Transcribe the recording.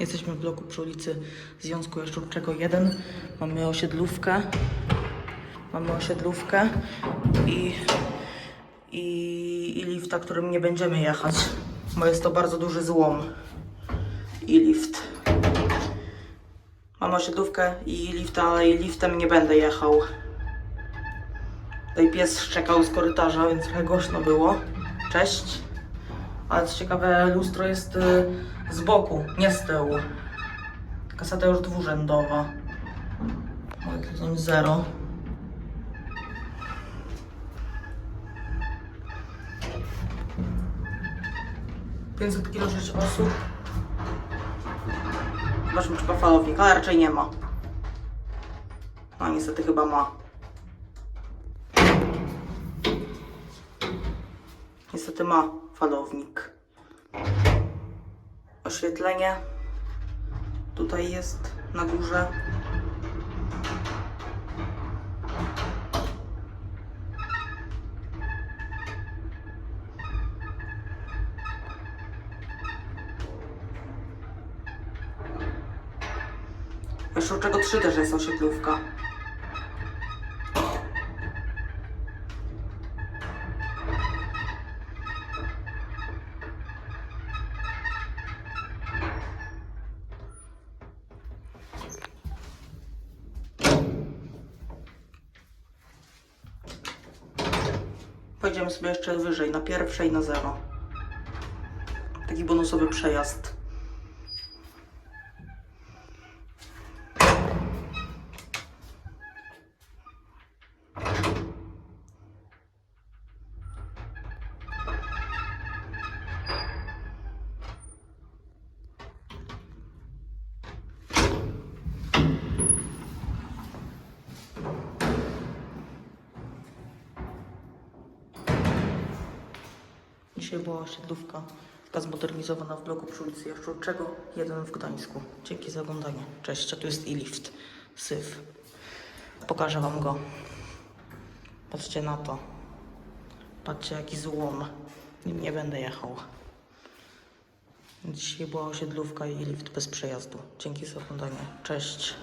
Jesteśmy w bloku przy ulicy Związku Jaszczurczego 1. Mamy osiedlówkę. Mamy osiedlówkę i, i, i lifta, którym nie będziemy jechać, bo jest to bardzo duży złom. I lift. Mam osiedlówkę i lifta, ale i liftem nie będę jechał. Tutaj pies szczekał z korytarza, więc trochę głośno było. Cześć. Ale co ciekawe, lustro jest y, z boku, nie z tyłu. Kaseta już dwurzędowa. Magazyn zero. Pięćset kilo sześć osób. Zobaczmy, czy ma falownik, ale raczej nie ma. No niestety chyba ma. Niestety ma falownik. Oświetlenie tutaj jest na górze. U czego 3 też jest osiedlówka. Pojedziemy sobie jeszcze wyżej, na pierwsze i na zero. Taki bonusowy przejazd. Dzisiaj była osiedlówka taka zmodernizowana w bloku przy ulicy Jaszczurczego, jeden w Gdańsku. Dzięki za oglądanie. Cześć, a tu jest i lift, syf. Pokażę wam go. Patrzcie na to. Patrzcie jaki złom. Nim nie będę jechał. Dzisiaj była osiedlówka i lift bez przejazdu. Dzięki za oglądanie. Cześć.